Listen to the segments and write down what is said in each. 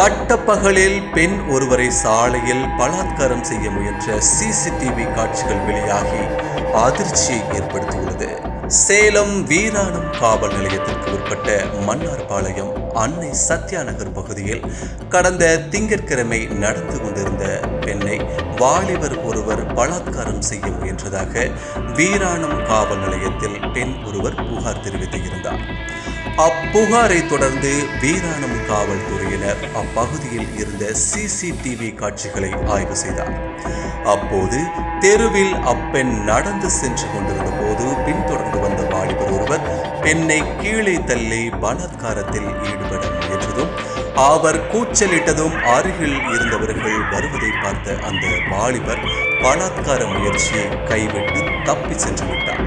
பட்டப்பகலில் பெண் ஒருவரை சாலையில் பலாத்காரம் செய்ய முயன்ற சிசிடிவி காட்சிகள் வெளியாகி அதிர்ச்சியை ஏற்படுத்தியுள்ளது. சேலம் வீராணம் காவல் நிலையத்திற்கு உட்பட்ட மன்னார்பாளையம் அன்னை சத்யா நகர் பகுதியில் கடந்த திங்கட்கிழமை நடந்து கொண்டிருந்த பெண்ணை வாலிபர் ஒருவர் பலாத்காரம் செய்ய முயன்றதாக வீராணம் காவல் நிலையத்தில் பெண் ஒருவர் புகார் தெரிவித்திருந்தார். அப்புகாரை தொடர்ந்து வீராணம் காவல்துறையினர் அப்பகுதியில் இருந்த சிசிடிவி காட்சிகளை ஆய்வு செய்தார். அப்போது தெருவில் அப்பெண் நடந்து சென்று கொண்டிருந்த போது பின் என்னை கீழே தள்ளி பலாத்காரத்தில் ஈடுபட முயன்றதும் அவர் கூச்சலிட்டதும் அருகில் இருந்தவர்கள் வருவதை பார்த்த அந்த வாலிபர் பலாத்கார முயற்சியை கைவிட்டு தப்பி சென்று விட்டார்.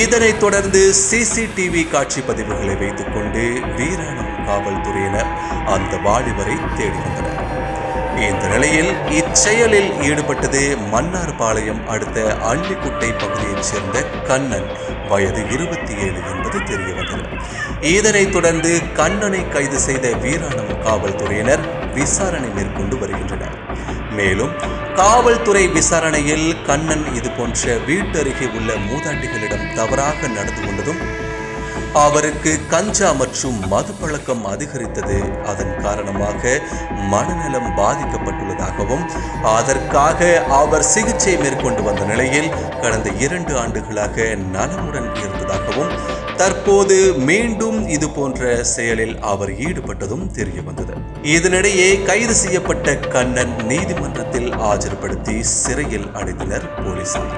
இதனைத் தொடர்ந்து சிசிடிவி காட்சி பதிவுகளை வைத்துக்கொண்டு வீராணம் காவல்துறையினர் அந்த வாலிபரை தேடி வந்தனர். இந்த நிலையில் இச்செயலில் ஈடுபட்டது மன்னார்பாளையம் அடுத்த அள்ளிக்குட்டை பகுதியைச் சேர்ந்த கண்ணன். வயது இருபத்தி ஏழு என்பது தெரிய வந்தது இதனைத் தொடர்ந்து கண்ணனை கைது செய்த வீராணம் காவல்துறையினர் விசாரணை மேற்கொண்டு வருகின்றனர். மேலும் காவல்துறை விசாரணையில் கண்ணன் இது போன்ற வீட்டருகே உள்ள மூதாட்டிகளிடம் தவறாக நடந்து கொண்டதும் அவருக்கு கஞ்சா மற்றும் மது பழக்கம் அதிகரித்தது. அதன் காரணமாக மனநலம் பாதிக்கப்பட்டுள்ளதாகவும் அதற்காக அவர் சிகிச்சை மேற்கொண்டு வந்த நிலையில் கடந்த இரண்டு ஆண்டுகளாக நலமுடன் இருந்ததாகவும் தற்போது மீண்டும் இது போன்ற செயலில் அவர் ஈடுபட்டதும் தெரிய வந்தது. இதனிடையே கைது செய்யப்பட்ட கண்ணன் நீதிமன்றத்தில் ஆஜர்படுத்தி சிறையில் அடைத்தனர் போலீசார்.